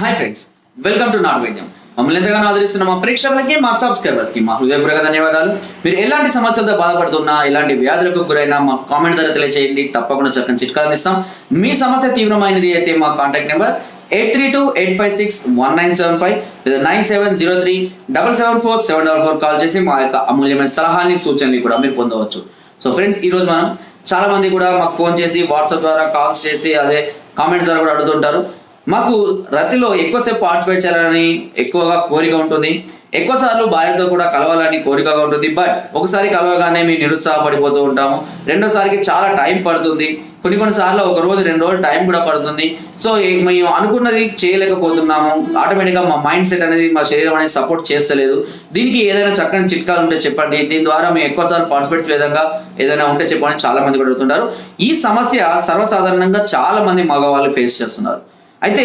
Hi friends welcome to నాట్ వైద్యం మమ్మల్ని ఎంతగానో ఆదరిస్తున్న మా ప్రేక్షకులకి మా సబ్స్క్రైబర్స్కి మా హృదయపూర్వక ధన్యవాదాలు. మీరు ఎలాంటి సమస్యలతో బాధపడుతున్నా ఎలాంటి వ్యాధులకు గురైనా మా కామెంట్ ద్వారా తెలియజేయండి తప్పకుండా చక్కని చిట్కాలు ఇస్తాం. మీ సమస్య తీవ్రమైనది అయితే మా contact number eight three two eight five six one nine seven five లేదా nine seven zero three double seven four seven double four call చేసి మా యొక్క అమూల్యమైన సలహాని సూచనలు కూడా మీరు పొందవచ్చు. సో ఫ్రెండ్స్ ఈ రోజు మనం చాలా మంది కూడా మాకు ఫోన్ చేసి వాట్సాప్ ద్వారా కాల్స్ చేసి అదే కామెంట్స్ ద్వారా కూడా అడుగుతుంటారు. మాకు రతిలో ఎక్కువసేపు పార్టిసిపేట్ చేయాలని ఎక్కువగా కోరిక ఉంటుంది. ఎక్కువ సార్లు భార్యతో కూడా కలవాలని కోరికగా ఉంటుంది. బట్ ఒకసారి కలవగానే మేము నిరుత్సాహపడిపోతూ ఉంటాము. రెండోసారికి చాలా టైం పడుతుంది. కొన్ని కొన్ని సార్లు ఒక రోజు రెండు రోజులు టైం కూడా పడుతుంది. సో మేము అనుకున్నది చేయలేకపోతున్నాము. ఆటోమేటిక్గా మా మైండ్ సెట్ అనేది మా శరీరం అనేది సపోర్ట్ చేస్తలేదు. దీనికి ఏదైనా చక్కని చిట్కాలు ఉంటే చెప్పండి. దీని ద్వారా మేము ఎక్కువ సార్లు పార్టిసిపేట్ విధంగా ఏదైనా ఉంటే చెప్పండి చాలా మంది కూడా అడుగుతుంటారు. ఈ సమస్య సర్వసాధారణంగా చాలా మంది మగవాళ్ళు ఫేస్ చేస్తున్నారు. అయితే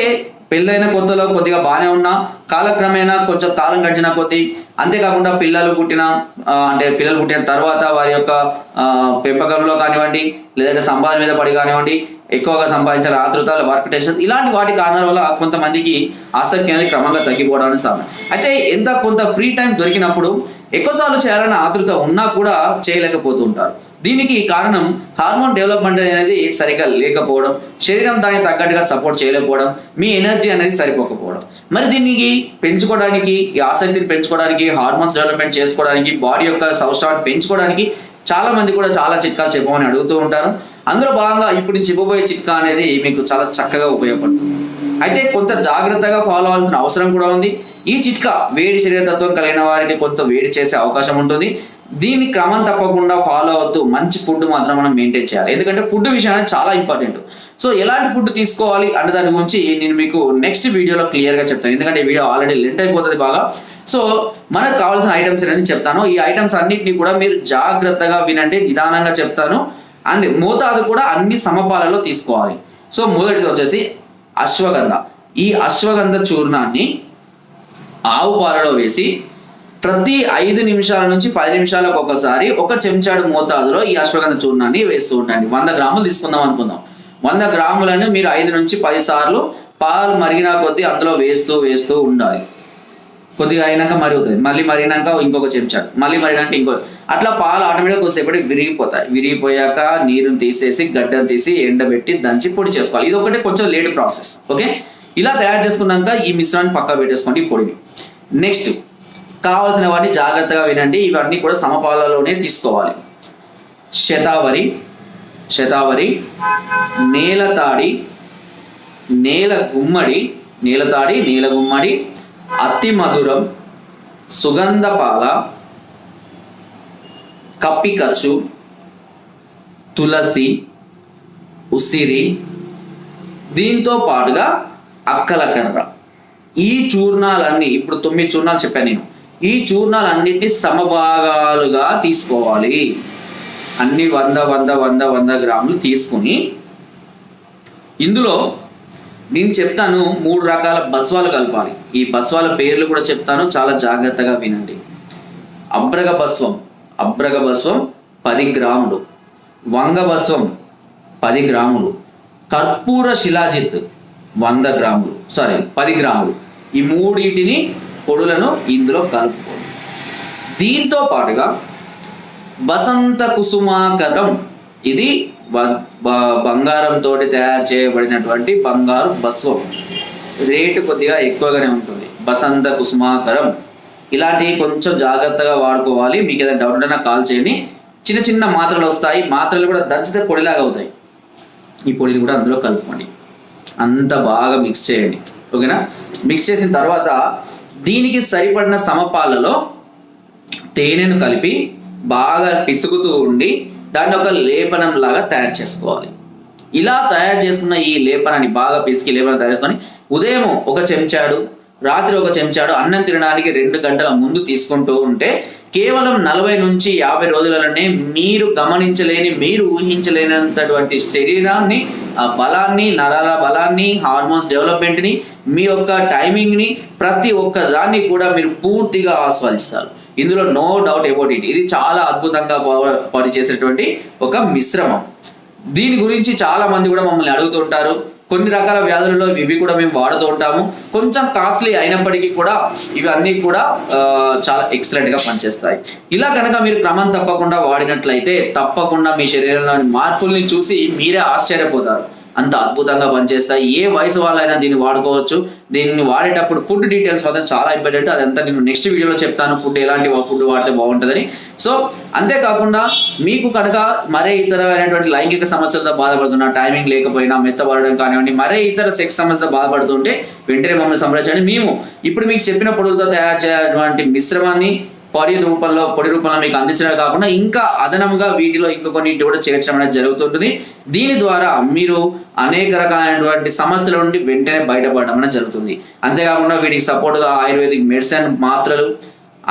పెళ్ళైన కొత్తలో కొద్దిగా బాగానే ఉన్నా కాలక్రమేణా కొంచెం కాలం గడిచిన కొద్దీ అంతేకాకుండా పిల్లలు పుట్టిన అంటే పిల్లలు పుట్టిన తర్వాత వారి యొక్క పెంపకంలో కానివ్వండి లేదంటే సంపాదన మీద పడి కానివ్వండి ఎక్కువగా సంపాదించాలి ఆతృత వర్క్ టెన్షన్ ఇలాంటి వాటి కారణాల వల్ల కొంతమందికి ఆసక్తి అనేది క్రమంగా తగ్గిపోవడానికి సాధ్యం అయితే ఎంత కొంత ఫ్రీ టైం దొరికినప్పుడు ఎక్కువసార్లు చేయాలన్న ఆతృత ఉన్నా కూడా చేయలేకపోతూ ఉంటారు. దీనికి కారణం హార్మోన్ డెవలప్మెంట్ అనేది సరిగ్గా లేకపోవడం శరీరం దానికి తగ్గట్టుగా సపోర్ట్ చేయలేకపోవడం మీ ఎనర్జీ అనేది సరిపోకపోవడం. మరి దీనికి పెంచుకోవడానికి ఈ ఆసక్తిని పెంచుకోవడానికి హార్మోన్స్ డెవలప్మెంట్ చేసుకోవడానికి బాడీ యొక్క సౌష్టాన్ని పెంచుకోవడానికి చాలా మంది కూడా చాలా చిట్కాలు చెప్పమని అడుగుతూ ఉంటారు. అందులో భాగంగా ఇప్పుడు నేను చెప్పబోయే చిట్కా అనేది మీకు చాలా చక్కగా ఉపయోగపడుతుంది. అయితే కొంత జాగ్రత్తగా ఫాలో అవ్వాల్సిన అవసరం కూడా ఉంది. ఈ చిట్కా వేడి శరీరతత్వం కలిగిన వారికి కొంత వేడి చేసే అవకాశం ఉంటుంది. దీన్ని క్రమం తప్పకుండా ఫాలో అవుతూ మంచి ఫుడ్ మాత్రం మనం మెయింటైన్ చేయాలి. ఎందుకంటే ఫుడ్ విషయం అనేది చాలా ఇంపార్టెంట్ సో ఎలాంటి ఫుడ్ తీసుకోవాలి అనే దాని గురించి నేను మీకు నెక్స్ట్ వీడియోలో క్లియర్గా చెప్తాను. ఎందుకంటే ఈ వీడియో ఆల్రెడీ లెంట్ అయిపోతుంది బాగా. సో మనకు కావాల్సిన ఐటమ్స్ అనేది చెప్తాను. ఈ ఐటమ్స్ అన్నిటిని కూడా మీరు జాగ్రత్తగా వినండి నిదానంగా చెప్తాను. అండ్ మోతాదు కూడా అన్ని సమపాలలో తీసుకోవాలి. సో మొదటిది వచ్చేసి అశ్వగంధ. ఈ అశ్వగంధ చూర్ణాన్ని ఆవు పాలలో వేసి ప్రతి ఐదు నిమిషాల నుంచి పది నిమిషాలకు ఒకసారి ఒక చెంచాడు మోతాదులో ఈ అశ్వగంధ చూర్ణాన్ని వేస్తూ ఉండండి. వంద గ్రాములు తీసుకుందాం అనుకుందాం. వంద గ్రాములను మీరు ఐదు నుంచి పది సార్లు పాలు మరిగిన కొద్దీ అందులో వేస్తూ వేస్తూ ఉండాలి. కొద్దిగా అయినాక మరుగుతుంది. మళ్ళీ మరిగినాక ఇంకొక చెంచాడు. మళ్ళీ మరిగినాక ఇంకో అట్లా పాలు ఆటోమేటిక్ కొద్దిసేపటి విరిగిపోతాయి. విరిగిపోయాక నీరుని తీసేసి గడ్డను తీసి ఎండబెట్టి దంచి పొడి చేసుకోవాలి. ఇది ఒకటి కొంచెం లేట్ ప్రాసెస్. ఓకే? ఇలా తయారు చేసుకున్నాక ఈ మిశ్రాన్ని పక్క పెట్టేసుకోండి పొడిని. నెక్స్ట్ కావాల్సినవన్నీ జాగ్రత్తగా వినండి. ఇవన్నీ కూడా సమపాలలోనే తీసుకోవాలి. శతావరి శతావరి నేలతాడి నేల గుమ్మడి నేలతాడి నేల గుమ్మడి అతి మధురం సుగంధపాల కప్పికచ్చు తులసి ఉసిరి దీంతో పాటుగా అక్కలకర్ర ఈ చూర్ణాలన్నీ ఇప్పుడు తొమ్మిది చూర్ణాలు చెప్పాను నేను. ఈ చూర్ణాలన్నింటినీ సమభాగాలుగా తీసుకోవాలి. అన్ని వంద వంద వంద వంద గ్రాములు తీసుకుని ఇందులో నేను చెప్తాను మూడు రకాల బస్వాలు కలపాలి. ఈ బస్వాల పేర్లు కూడా చెప్తాను చాలా జాగ్రత్తగా వినండి. అబ్రగ బస్వం. అబ్రగ బస్వం పది గ్రాములు. వంగ బస్వం పది గ్రాములు. కర్పూర శిలాజిత్ వంద గ్రాములు. సారీ పది గ్రాములు. ఈ మూడింటిని పొడులను ఇందులో కలుపుకోండి. దీంతో పాటుగా బసంత కుసుమాకరం ఇది బ- బ- బంగారంతో తయారు చేయబడినటువంటి బంగారు బస్వం. రేటు కొద్దిగా ఎక్కువగానే ఉంటుంది. బసంత కుసుమాకరం. ఇలాంటివి కొంచెం జాగ్రత్తగా వాడుకోవాలి. మీకు ఏదైనా డౌట్ ఉంటే కాల్ చేయండి. చిన్న చిన్న మాత్రలు వస్తాయి. మాత్రలు కూడా దంచితే పొడిలాగా అవుతాయి. ఈ పొడిని కూడా అందులో కలుపుకోండి. అంత బాగా మిక్స్ చేయండి. ఓకేనా? మిక్స్ చేసిన తర్వాత దీనికి సరిపడిన సమపాలలో తేనెను కలిపి బాగా పిసుకుతూ ఉండి దాన్ని ఒక లేపనం లాగా తయారు చేసుకోవాలి. ఇలా తయారు చేసుకున్న ఈ లేపనాన్ని బాగా పిసికి లేపనం తయారు చేసుకొని ఉదయం ఒక చెంచాడు రాత్రి ఒక చెంచాడు అన్నం తినడానికి రెండు గంటల ముందు తీసుకుంటూ ఉంటే కేవలం నలభై నుంచి యాభై రోజులలోనే మీరు గమనించలేని మీరు ఊహించలేనంతటువంటి శరీరాన్ని ఆ బలాన్ని నరాల బలాన్ని హార్మోన్స్ డెవలప్మెంట్ని మీ యొక్క టైమింగ్ని ప్రతి ఒక్క దాన్ని కూడా మీరు పూర్తిగా ఆస్వాదిస్తారు. ఇందులో నో డౌట్ అబౌట్ ఇట్. ఇది చాలా అద్భుతంగా పనిచేసేటువంటి ఒక మిశ్రమం. దీని గురించి చాలా మంది కూడా మమ్మల్ని అడుగుతుంటారు కొన్ని రకాల వ్యాధులలో ఇవి కూడా మేము వాడుతూ ఉంటాము. కొంచెం కాస్ట్లీ అయినప్పటికీ కూడా ఇవి కూడా చాలా ఎక్సలెంట్గా పనిచేస్తాయి. ఇలా కనుక మీరు క్రమం తప్పకుండా వాడినట్లయితే తప్పకుండా మీ శరీరంలోని మార్పుల్ని చూసి మీరే ఆశ్చర్యపోతారు. అంత అద్భుతంగా పనిచేస్తాయి. ఏ వయసు వాళ్ళైనా దీన్ని వాడుకోవచ్చు. దీన్ని వాడేటప్పుడు ఫుడ్ డీటెయిల్స్ మాత్రం చాలా ఇంపార్టెంట్ అదంతా నేను నెక్స్ట్ వీడియోలో చెప్తాను. ఫుడ్ ఎలాంటి ఫుడ్ వాడితే బాగుంటుందని. సో అంతేకాకుండా మీకు కనుక మరే ఇతరమైనటువంటి లైంగిక సమస్యలతో బాధపడుతున్నా టైమింగ్ లేకపోయినా మెత్తబడడం కానివ్వండి మరే ఇతర సెక్స్ సమస్యతో బాధపడుతుంటే వెంటనే మమ్మల్ని సంప్రదించండి. మేము ఇప్పుడు మీకు చెప్పిన పొడులతో తయారు చేయటువంటి మిశ్రమాన్ని పొడి రూపంలో పొడి రూపంలో మీకు అందించడమే కాకుండా ఇంకా అదనంగా వీటిలో ఇంకా కొన్నింటి కూడా చేర్చడం అనేది జరుగుతుంటుంది. దీని ద్వారా మీరు అనేక రకాలైనటువంటి సమస్యల నుండి వెంటనే బయటపడడం అనేది జరుగుతుంది. అంతేకాకుండా వీటికి సపోర్ట్గా ఆయుర్వేదిక్ మెడిసిన్ మాత్రలు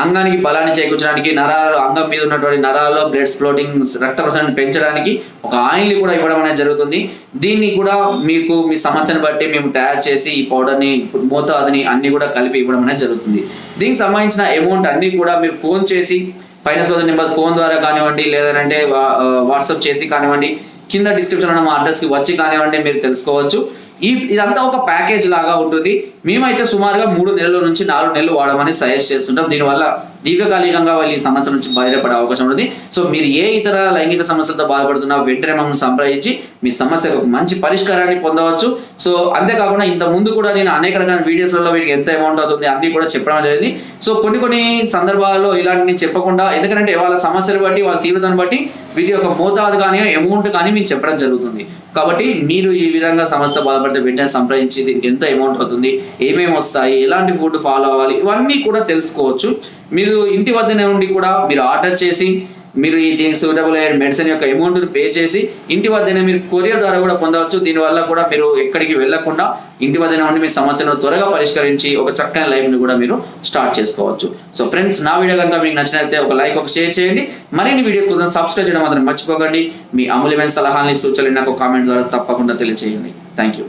అంగానికి బలాన్ని చేకూర్చడానికి నరాలు అంగం మీద ఉన్నటువంటి నరాల్లో బ్లడ్ ఫ్లోటింగ్ రక్త ప్రసరణ పెంచడానికి ఒక ఆయిల్ని కూడా ఇవ్వడం అనేది జరుగుతుంది. దీన్ని కూడా మీకు మీ సమస్యను బట్టి మేము తయారు చేసి ఈ పౌడర్ని మోతాదుని అన్ని కూడా కలిపి ఇవ్వడం అనేది జరుగుతుంది. దీనికి సంబంధించిన అమౌంట్ అన్ని కూడా మీరు ఫోన్ చేసి ఫైనాన్స్ సోదరు నెంబర్ ఫోన్ ద్వారా కానివ్వండి లేదంటే వా- వాట్సాప్ చేసి కానివ్వండి కింద డిస్క్రిప్షన్ ఉన్న మా అడ్రస్కి వచ్చి కానివ్వండి మీరు తెలుసుకోవచ్చు. ఈ ఇదంతా ఒక ప్యాకేజ్ లాగా ఉంటుంది. మేమైతే సుమారుగా మూడు నెలల నుంచి నాలుగు నెలలు వాడమని సజెస్ట్ చేస్తుంటాం. దీనివల్ల దీర్ఘకాలికంగా వాళ్ళు ఈ సమస్య నుంచి బయటపడే అవకాశం ఉంటుంది. సో మీరు ఏ ఇతర లైంగిక సమస్యలతో బాధపడుతున్నా వెంటనే మమ్మల్ని సంప్రదించి మీ సమస్యకు మంచి పరిష్కారాన్ని పొందవచ్చు. సో అంతేకాకుండా ఇంత ముందు కూడా నేను అనేక రకాల వీడియోస్లలో వీటికి ఎంత అమౌంట్ అవుతుంది అన్ని కూడా చెప్పడం జరిగింది. సో కొన్ని కొన్ని సందర్భాల్లో ఇలాంటివి చెప్పకుండా ఎందుకంటే వాళ్ళ సమస్యలు బట్టి వాళ్ళ తీవ్రతను బట్టి వీటి యొక్క మోతాదు కానీ అమౌంట్ కానీ మేము చెప్పడం జరుగుతుంది. కాబట్టి మీరు ఈ విధంగా సమస్య బాధపడితే వెంటనే సంప్రదించి దీనికి ఎంత అమౌంట్ అవుతుంది ఏమేమి వస్తాయి ఎలాంటి ఫుడ్ ఫాలో అవ్వాలి ఇవన్నీ కూడా తెలుసుకోవచ్చు. మీరు ఇంటి వద్దనే ఉండి కూడా మీరు ఆర్డర్ చేసి మీరు ఈ దీనికి సూటబుల్ అయ్యే మెడిసిన్ యొక్క అమౌంట్ పే చేసి ఇంటి వద్దనే మీరు కొరియర్ ద్వారా కూడా పొందవచ్చు. దీనివల్ల కూడా మీరు ఎక్కడికి వెళ్ళకుండా ఇంటి వద్దనే ఉండి మీ సమస్యను త్వరగా పరిష్కరించి ఒక చక్కని లైఫ్ని కూడా మీరు స్టార్ట్ చేసుకోవచ్చు. సో ఫ్రెండ్స్ నా వీడియో కనుక మీకు నచ్చినట్లయితే ఒక లైక్ ఒక షేర్ చేయండి. మరిన్ని వీడియోస్ కోసం సబ్స్క్రైబ్ చేయడం మాత్రం మర్చిపోకండి. మీ అమూల్యమైన సలహాలని సూచనలు నాకు కామెంట్ ద్వారా తప్పకుండా తెలియజేయండి థ్యాంక్ యూ